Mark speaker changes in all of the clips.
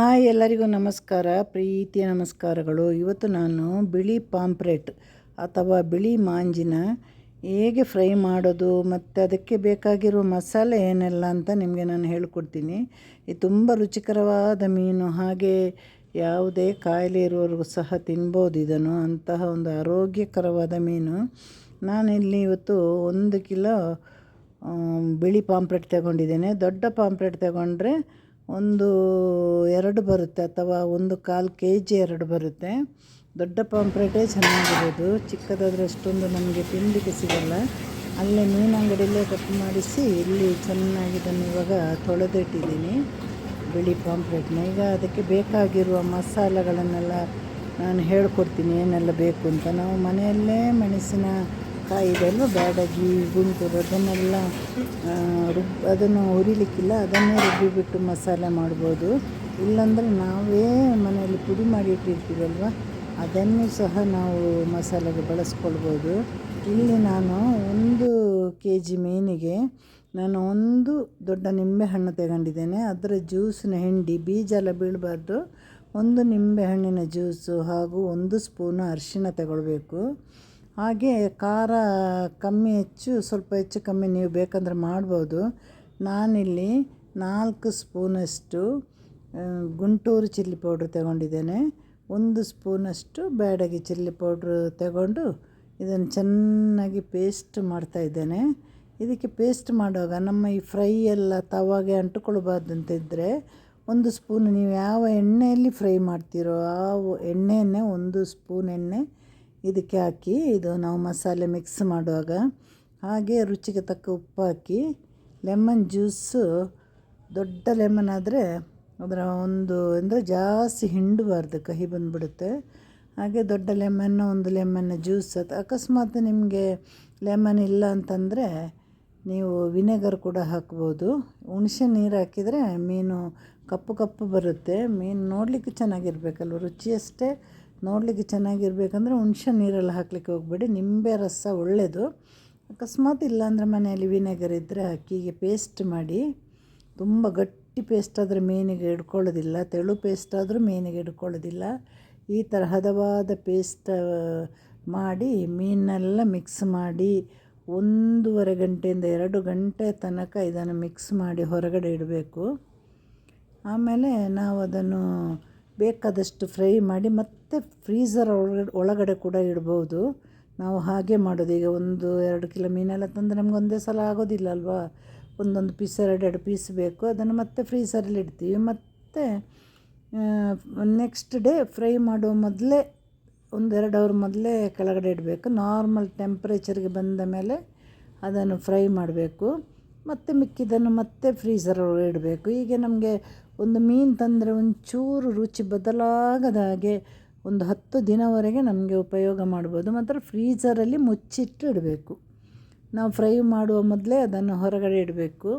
Speaker 1: Hi ಎಲ್ಲರಿಗೂ ನಮಸ್ಕಾರ, ಪ್ರೀತಿಯ ನಮಸ್ಕಾರಗಳು. ಇವತ್ತು ನಾನು ಬಿಳಿ ಪಾಂಪ್ರೆಟ್ ಅಥವಾ ಬಿಳಿ ಮಾಂಜಿನ ಹೇಗೆ ಫ್ರೈ ಮಾಡೋದು ಮತ್ತು ಅದಕ್ಕೆ ಬೇಕಾಗಿರೋ ಮಸಾಲೆ ಏನೆಲ್ಲ ಅಂತ ನಿಮಗೆ ನಾನು ಹೇಳಿಕೊಡ್ತೀನಿ. ಇದು ತುಂಬ ರುಚಿಕರವಾದ ಮೀನು ಹಾಗೆ ಯಾವುದೇ ಕಾಯಿಲೆ ಇರುವವರೆಗೂ ಸಹ ತಿನ್ಬೋದು ಇದನ್ನು. ಅಂತಹ ಒಂದು ಆರೋಗ್ಯಕರವಾದ ಮೀನು. ನಾನಿಲ್ಲಿ ಇವತ್ತು ಒಂದು ಕಿಲೋ ಬಿಳಿ ಪಾಂಪ್ರೆಟ್ ತಗೊಂಡಿದ್ದೇನೆ. ದೊಡ್ಡ ಪಾಂಪ್ರೆಟ್ ತಗೊಂಡ್ರೆ ಒಂದು ಎರಡು ಬರುತ್ತೆ ಅಥವಾ ಒಂದು ಕಾಲು ಕೆ ಜಿ ಎರಡು ಬರುತ್ತೆ. ದೊಡ್ಡ ಪಾಂಪ್ರೇಟೇ ಚೆನ್ನಾಗಿರೋದು. ಚಿಕ್ಕದಾದರೆ ಅಷ್ಟೊಂದು ನಮಗೆ ತಿನ್ನಲಿಕ್ಕೆ ಸಿಗಲ್ಲ. ಅಲ್ಲೇ ಮೀನು ಅಂಗಡಿಯಲ್ಲೇ ಕಟ್ ಮಾಡಿಸಿ ಇಲ್ಲಿ ಚೆನ್ನಾಗಿ ಇದನ್ನು ಇವಾಗ ತೊಳೆದಿಟ್ಟಿದ್ದೀನಿ. ಬಿಳಿ ಪಾಂಪ್ರೇಟ್ನ. ಈಗ ಅದಕ್ಕೆ ಬೇಕಾಗಿರುವ ಮಸಾಲೆಗಳನ್ನೆಲ್ಲ ನಾನು ಹೇಳ್ಕೊಡ್ತೀನಿ. ಏನೆಲ್ಲ ಬೇಕು ಅಂತ. ನಾವು ಮನೆಯಲ್ಲೇ ಮೆಣಸಿನ ಕಾಯಿ ಇದೆಲ್ಲ ಬ್ಯಾಡಗಿ ಗುಂಟೂರು, ಅದನ್ನೆಲ್ಲ ರುಬ್, ಅದನ್ನು ಹುರಿಲಿಕ್ಕಿಲ್ಲ, ಅದನ್ನೇ ರುಬ್ಬಿಬಿಟ್ಟು ಮಸಾಲೆ ಮಾಡ್ಬೋದು. ಇಲ್ಲಾಂದರೆ ನಾವೇ ಮನೆಯಲ್ಲಿ ಪುಡಿ ಮಾಡಿ ಇಟ್ಟಿರ್ತೀವಲ್ವ, ಅದನ್ನು ಸಹ ನಾವು ಮಸಾಲೆಗೆ ಬಳಸ್ಕೊಳ್ಬೋದು. ಇಲ್ಲಿ ನಾನು ಒಂದು ಕೆ ಜಿ ಮೀನಿಗೆ ನಾನು ಒಂದು ದೊಡ್ಡ ನಿಂಬೆಹಣ್ಣು ತಗೊಂಡಿದ್ದೇನೆ. ಅದರ ಜ್ಯೂಸನ್ನ ಹಿಂಡಿ, ಬೀಜ ಎಲ್ಲ ಬೀಳಬಾರ್ದು. ಒಂದು ನಿಂಬೆಹಣ್ಣಿನ ಜ್ಯೂಸು ಹಾಗೂ ಒಂದು ಸ್ಪೂನು ಅರಿಶಿಣ ತಗೊಳ್ಬೇಕು. ಹಾಗೆ ಖಾರ ಕಮ್ಮಿ ಹೆಚ್ಚು, ಸ್ವಲ್ಪ ಹೆಚ್ಚು ಕಮ್ಮಿ ನೀವು ಬೇಕಂದ್ರೆ ಮಾಡ್ಬೋದು. ನಾನಿಲ್ಲಿ ನಾಲ್ಕು ಸ್ಪೂನಷ್ಟು ಗುಂಟೂರು ಚಿಲ್ಲಿ ಪೌಡ್ರ್ ತಗೊಂಡಿದ್ದೇನೆ. ಒಂದು ಸ್ಪೂನಷ್ಟು ಬ್ಯಾಡಗಿ ಚಿಲ್ಲಿ ಪೌಡ್ರ್ ತಗೊಂಡು ಇದನ್ನು ಚೆನ್ನಾಗಿ ಪೇಸ್ಟ್ ಮಾಡ್ತಾಯಿದ್ದೇನೆ ಇದಕ್ಕೆ ಪೇಸ್ಟ್ ಮಾಡುವಾಗ ನಮ್ಮ ಈ ಫ್ರೈ ಎಲ್ಲ ತವಾಗೆ ಅಂಟುಕೊಳ್ಬಾರ್ದು ಅಂತ ಇದ್ದರೆ ಒಂದು ಸ್ಪೂನ್, ನೀವು ಯಾವ ಎಣ್ಣೆಯಲ್ಲಿ ಫ್ರೈ ಮಾಡ್ತೀರೋ ಆ ಎಣ್ಣೆಯನ್ನೇ ಒಂದು ಸ್ಪೂನ್ ಎಣ್ಣೆ ಇದಕ್ಕೆ ಹಾಕಿ ಇದು ನಾವು ಮಸಾಲೆ ಮಿಕ್ಸ್ ಮಾಡುವಾಗ ಹಾಗೆ ರುಚಿಗೆ ತಕ್ಕ ಉಪ್ಪು ಹಾಕಿ ಲೆಮನ್ ಜ್ಯೂಸು ದೊಡ್ಡ ಲೆಮನ್ ಆದರೆ ಅದರ ಒಂದು ಅಂದರೆ ಜಾಸ್ತಿ ಹಿಂಡಬಾರ್ದು, ಕಹಿ ಬಂದುಬಿಡುತ್ತೆ. ಹಾಗೆ ದೊಡ್ಡ ಲೆಮನ್ನು ಒಂದು ಲೆಮನ್ ಜ್ಯೂಸ್ ಅದು ಅಕಸ್ಮಾತ್ ನಿಮಗೆ ಲೆಮನ್ ಇಲ್ಲ ಅಂತಂದರೆ ನೀವು ವಿನೆಗರ್ ಕೂಡ ಹಾಕ್ಬೋದು. ಹುಣಸೆ ನೀರು ಹಾಕಿದರೆ ಮೀನು ಕಪ್ಪು ಕಪ್ಪು ಬರುತ್ತೆ. ಮೀನು ನೋಡಲಿಕ್ಕೆ ಚೆನ್ನಾಗಿರ್ಬೇಕಲ್ವ ರುಚಿಯಷ್ಟೇ ನೋಡಲಿಕ್ಕೆ ಚೆನ್ನಾಗಿರ್ಬೇಕಂದ್ರೆ ಹುಣ್ಸೆ ನೀರಲ್ಲಿ ಹಾಕಲಿಕ್ಕೆ ಹೋಗಬೇಡಿ. ನಿಂಬೆ ರಸ ಒಳ್ಳೆಯದು ಅಕಸ್ಮಾತ್ ಇಲ್ಲಾಂದ್ರೆ ಮನೆಯಲ್ಲಿ ವಿನೆಗರ್ ಇದ್ದರೆ ಅಕ್ಕಿಗೆ ಪೇಸ್ಟ್ ಮಾಡಿ, ತುಂಬ ಗಟ್ಟಿ ಪೇಸ್ಟ್ ಆದರೆ ಮೀನಿಗೆ ಹಿಡ್ಕೊಳ್ಳೋದಿಲ್ಲ, ತೆಳು ಪೇಸ್ಟ್ ಆದರೂ ಮೀನಿಗೆ ಹಿಡ್ಕೊಳ್ಳೋದಿಲ್ಲ. ಈ ಥರ ಹದವಾದ ಪೇಸ್ಟ್ ಮಾಡಿ ಮೀನೆಲ್ಲ ಮಿಕ್ಸ್ ಮಾಡಿ ಒಂದೂವರೆ ಗಂಟೆಯಿಂದ ಎರಡು ಗಂಟೆ ತನಕ ಇದನ್ನು ಮಿಕ್ಸ್ ಮಾಡಿ ಹೊರಗಡೆ ಇಡಬೇಕು. ಆಮೇಲೆ ನಾವು ಅದನ್ನು ಬೇಕಾದಷ್ಟು ಫ್ರೈ ಮಾಡಿ ಮತ್ತೆ ಫ್ರೀಝರ್ ಒಳಗಡೆ ಒಳಗಡೆ ಕೂಡ ಇಡ್ಬೋದು. ನಾವು ಹಾಗೆ ಮಾಡೋದು. ಈಗ ಒಂದು ಎರಡು ಕಿಲೋ ಮೀನೆಲ್ಲ ತಂದು ನಮ್ಗೆ ಒಂದೇ ಸಲ ಆಗೋದಿಲ್ಲ ಅಲ್ವಾ? ಒಂದೊಂದು ಪೀಸ್ ಎರಡು ಎರಡು ಪೀಸ್ ಬೇಕು. ಅದನ್ನು ಮತ್ತೆ ಫ್ರೀಝರಲ್ಲಿ ಇಡ್ತೀವಿ. ಮತ್ತು ನೆಕ್ಸ್ಟ್ ಡೇ ಫ್ರೈ ಮಾಡೋ ಮೊದಲೇ ಒಂದೆರಡು ಅವರ್ ಮೊದಲೇ ಕೆಳಗಡೆ ಇಡಬೇಕು. ನಾರ್ಮಲ್ ಟೆಂಪ್ರೇಚರ್ಗೆ ಬಂದ ಮೇಲೆ ಅದನ್ನು ಫ್ರೈ ಮಾಡಬೇಕು. ಮತ್ತು ಮಿಕ್ಕಿದನ್ನು ಮತ್ತೆ ಫ್ರೀಝರ್ ಇಡಬೇಕು. ಹೀಗೆ ನಮಗೆ ಒಂದು ಮೀನು ತಂದರೆ ಒಂಚೂರು ರುಚಿ ಬದಲಾಗದ ಹಾಗೆ ಒಂದು ಹತ್ತು ದಿನವರೆಗೆ ನಮಗೆ ಉಪಯೋಗ ಮಾಡ್ಬೋದು. ಮಾತ್ರ ಫ್ರೀಝರಲ್ಲಿ ಮುಚ್ಚಿಟ್ಟು ಇಡಬೇಕು. ನಾವು ಫ್ರೈ ಮಾಡುವ ಮೊದಲೇ ಅದನ್ನು ಹೊರಗಡೆ ಇಡಬೇಕು.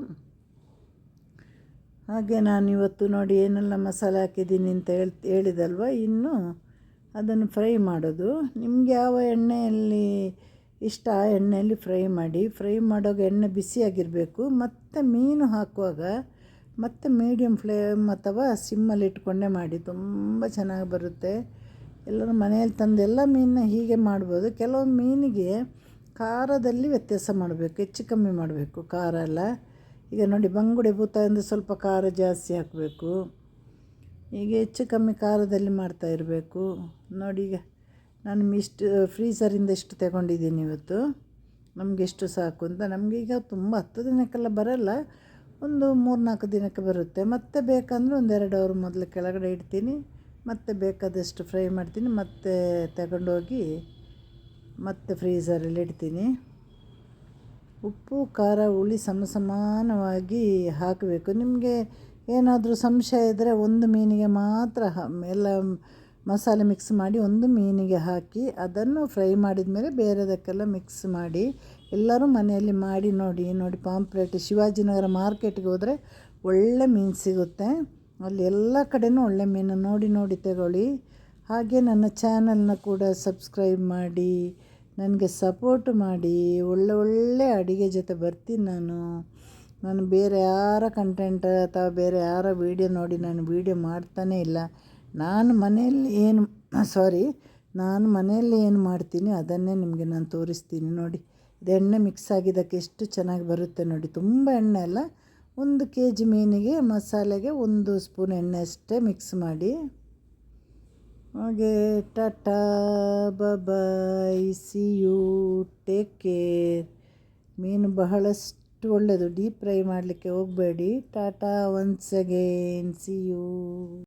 Speaker 1: ಹಾಗೆ ನಾನು ಇವತ್ತು ನೋಡಿ ಏನೆಲ್ಲ ಮಸಾಲೆ ಹಾಕಿದ್ದೀನಿ ಅಂತ ಹೇಳ್, ಹೇಳಿದಲ್ವ? ಇನ್ನು ಅದನ್ನು ಫ್ರೈ ಮಾಡೋದು. ನಿಮಗೆ ಯಾವ ಎಣ್ಣೆಯಲ್ಲಿ ಇಷ್ಟ ಆ ಎಣ್ಣೆಯಲ್ಲಿ ಫ್ರೈ ಮಾಡಿ. ಫ್ರೈ ಮಾಡೋವಾಗ ಎಣ್ಣೆ ಬಿಸಿಯಾಗಿರಬೇಕು. ಮತ್ತು ಮೀನು ಹಾಕುವಾಗ ಮತ್ತು ಮೀಡಿಯಮ್ ಫ್ಲೇಮ್ ಅಥವಾ ಸಿಮ್ಮಲ್ಲಿ ಇಟ್ಕೊಂಡೇ ಮಾಡಿ. ತುಂಬ ಚೆನ್ನಾಗಿ ಬರುತ್ತೆ. ಎಲ್ಲರೂ ಮನೆಯಲ್ಲಿ ತಂದು ಎಲ್ಲ ಮೀನನ್ನ ಹೀಗೆ ಮಾಡ್ಬೋದು. ಕೆಲವೊಂದು ಮೀನಿಗೆ ಖಾರದಲ್ಲಿ ವ್ಯತ್ಯಾಸ ಮಾಡಬೇಕು. ಹೆಚ್ಚು ಕಮ್ಮಿ ಮಾಡಬೇಕು ಖಾರ ಎಲ್ಲ. ಈಗ ನೋಡಿ ಬಂಗುಡೆ ಭೂತ ಅಂದರೆ ಸ್ವಲ್ಪ ಖಾರ ಜಾಸ್ತಿ ಹಾಕಬೇಕು. ಈಗ ಹೆಚ್ಚು ಕಮ್ಮಿ ಖಾರದಲ್ಲಿ ಮಾಡ್ತಾ ಇರಬೇಕು. ನೋಡಿ ಈಗ ನಾನು ಇಷ್ಟು ಫ್ರೀಸರಿಂದ ಇಷ್ಟು ತಗೊಂಡಿದ್ದೀನಿ ಇವತ್ತು. ನಮಗೆ ಎಷ್ಟು ಸಾಕು ಅಂತ. ನಮಗೀಗ ತುಂಬ ಹತ್ತು ದಿನಕ್ಕೆಲ್ಲ ಬರೋಲ್ಲ. ಒಂದು ಮೂರು ನಾಲ್ಕು ದಿನಕ್ಕೆ ಬರುತ್ತೆ. ಮತ್ತೆ ಬೇಕಂದರೆ ಒಂದೆರಡು ಅವರ್ ಮೊದಲು ಕೆಳಗಡೆ ಇಡ್ತೀನಿ. ಮತ್ತೆ ಬೇಕಾದಷ್ಟು ಫ್ರೈ ಮಾಡ್ತೀನಿ. ಮತ್ತೆ ತಗೊಂಡೋಗಿ ಮತ್ತೆ ಫ್ರೀಝರಲ್ಲಿ ಇಡ್ತೀನಿ. ಉಪ್ಪು, ಖಾರ, ಹುಳಿ ಸಮ ಸಮಾನವಾಗಿ ಹಾಕಬೇಕು. ನಿಮಗೆ ಏನಾದರೂ ಸಂಶಯ ಇದ್ದರೆ ಒಂದು ಮೀನಿಗೆ ಮಾತ್ರ ಎಲ್ಲ ಮಸಾಲೆ ಮಿಕ್ಸ್ ಮಾಡಿ ಒಂದು ಮೀನಿಗೆ ಹಾಕಿ ಅದನ್ನು ಫ್ರೈ ಮಾಡಿದ ಮೇಲೆ ಬೇರೆದಕ್ಕೆಲ್ಲ ಮಿಕ್ಸ್ ಮಾಡಿ ಎಲ್ಲರೂ ಮನೆಯಲ್ಲಿ ಮಾಡಿ ನೋಡಿ ನೋಡಿ ಪಾಂಪ್ಲೆಟ್ ಶಿವಾಜಿನಗರ ಮಾರ್ಕೆಟ್ಗೆ ಹೋದರೆ ಒಳ್ಳೆ ಮೀನು ಸಿಗುತ್ತೆ. ಅಲ್ಲಿ ಎಲ್ಲ ಕಡೆಯೂ ಒಳ್ಳೆ ಮೀನು ನೋಡಿ ನೋಡಿ ತಗೊಳ್ಳಿ. ಹಾಗೆ ನನ್ನ ಚಾನಲ್ನ ಕೂಡ ಸಬ್ಸ್ಕ್ರೈಬ್ ಮಾಡಿ, ನನಗೆ ಸಪೋರ್ಟ್ ಮಾಡಿ, ಒಳ್ಳೆ ಒಳ್ಳೆ ಅಡುಗೆ ಜೊತೆ ಬರ್ತೀನಿ ನಾನು. ನಾನು ಬೇರೆ ಯಾರ ಕಂಟೆಂಟ್ ಅಥವಾ ಬೇರೆ ಯಾರ ವೀಡಿಯೋ ನೋಡಿ ನಾನು ವೀಡಿಯೋ ಮಾಡ್ತಾನೇ ಇಲ್ಲ. ನಾನು ಮನೆಯಲ್ಲಿ ಏನು ಸಾರಿ ನಾನು ಮನೆಯಲ್ಲಿ ಏನು ಮಾಡ್ತೀನಿ ಅದನ್ನೇ ನಿಮಗೆ ನಾನು ತೋರಿಸ್ತೀನಿ ನೋಡಿ. ಎಣ್ಣೆ ಮಿಕ್ಸ್ ಆಗಿದ್ದಕ್ಕೆ ಎಷ್ಟು ಚೆನ್ನಾಗಿ ಬರುತ್ತೆ ನೋಡಿ. ತುಂಬ ಎಣ್ಣೆ ಅಲ್ಲ, ಒಂದು ಕೆ ಜಿ ಮೀನಿಗೆ, ಮಸಾಲೆಗೆ ಒಂದು ಸ್ಪೂನ್ ಎಣ್ಣೆ ಅಷ್ಟೇ ಮಿಕ್ಸ್ ಮಾಡಿ. ಹಾಗೆ tata bye see you take care ಮೀನು ಬಹಳಷ್ಟು ಒಳ್ಳೆಯದು ಡೀಪ್ ಫ್ರೈ ಮಾಡಲಿಕ್ಕೆ ಹೋಗಬೇಡಿ. Tata once again see you